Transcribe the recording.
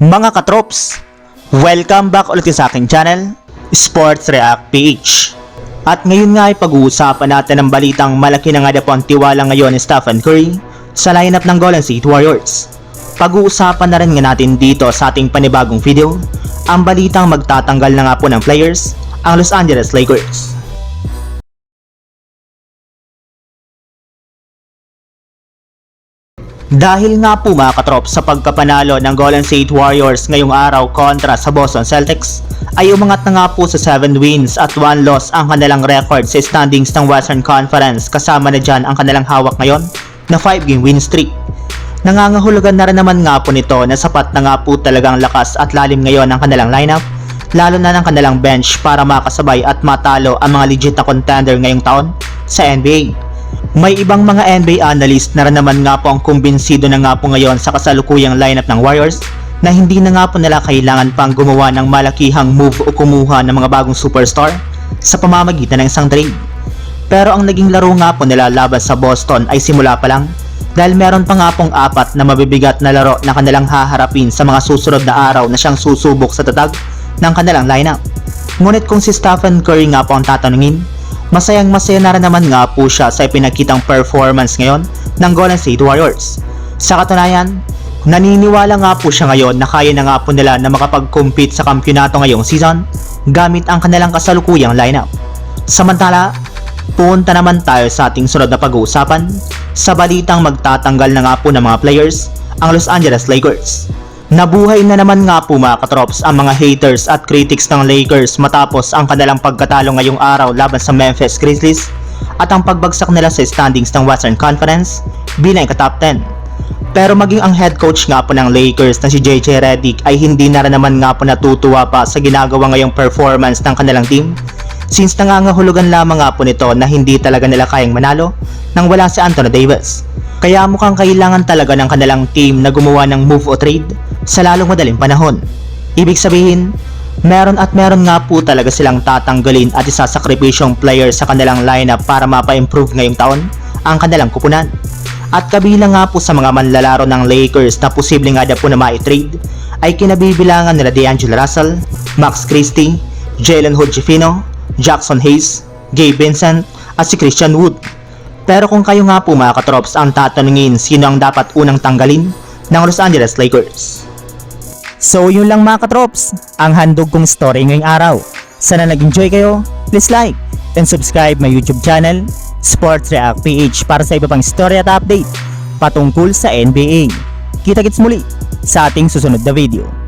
Mga katrops, welcome back ulit sa aking channel, Sports React PH. At ngayon nga ay pag-uusapan natin ang balitang malaki na nga po ang tiwala ngayon ni Stephen Curry sa lineup ng Golden State Warriors. Pag-uusapan na rin nga natin dito sa ating panibagong video, ang balitang magtatanggal na nga po ng players ang Los Angeles Lakers. Dahil nga po mga katrop sa pagkapanalo ng Golden State Warriors ngayong araw kontra sa Boston Celtics, ay umangat na nga po sa 7 wins at 1 loss ang kanilang record sa standings ng Western Conference kasama na dyan ang kanilang hawak ngayon na 5 game win streak. Nangangahulugan na rin naman nga po nito na sapat na nga po talagang lakas at lalim ngayon ang kanilang lineup lalo na ng kanilang bench para makasabay at matalo ang mga legit na contender ngayong taon sa NBA. May ibang mga NBA analyst na naman nga po ang kumbinsido na nga po ngayon sa kasalukuyang lineup ng Warriors na hindi na nga po nila kailangan pang gumawa ng malakihang move o kumuha ng mga bagong superstar sa pamamagitan ng isang trade. Pero ang naging laro nga po nila laban sa Boston ay simula pa lang dahil meron pa nga pong apat na mabibigat na laro na kanilang haharapin sa mga susunod na araw na siyang susubok sa tatag ng kanilang lineup. Ngunit kung si Stephen Curry nga po ang tatanungin, masayang masaya na rin naman nga po siya sa ipinakitang performance ngayon ng Golden State Warriors. Sa katunayan, naniniwala nga po siya ngayon na kaya na nga po nila na makapag-compete sa kampyonato ngayong season gamit ang kanilang kasalukuyang lineup. Samantala, punta naman tayo sa ating sunod na pag-uusapan sa balitang magtatanggal na nga po ng mga players ang Los Angeles Lakers. Nabuhay na naman nga po mga katrops ang mga haters at critics ng Lakers matapos ang kanilang pagkatalo ngayong araw laban sa Memphis Grizzlies at ang pagbagsak nila sa standings ng Western Conference bilang ka-top 10. Pero maging ang head coach nga po ng Lakers na si JJ Redick ay hindi na rin naman nga po natutuwa pa sa ginagawa ngayong performance ng kanilang team since nangangahulugan lamang nga po nito na hindi talaga nila kayang manalo nang wala si Anthony Davis. Kaya mukhang kailangan talaga ng kanilang team na gumawa ng move o trade sa lalong madaling panahon. Ibig sabihin, meron at meron nga po talaga silang tatanggalin at isasakripisyong player sa kanilang lineup para mapa-improve ngayong taon ang kanilang kupunan. At kabilang nga po sa mga manlalaro ng Lakers na posible nga daw po na ma-trade ay kinabibilangan nila D'Angelo Russell, Max Christie, Jalen Hood-Schifino, Jackson Hayes, Gabe Vincent at si Christian Wood. Pero kung kayo nga po mga katrops ang tatanungin sino ang dapat unang tanggalin ng Los Angeles Lakers. So yun lang mga katrops, ang handog kong story ngayong araw. Sana nag-enjoy kayo, please like and subscribe my YouTube channel, Sports React PH para sa iba pang story at update patungkol sa NBA. Kita-kits muli sa ating susunod na video.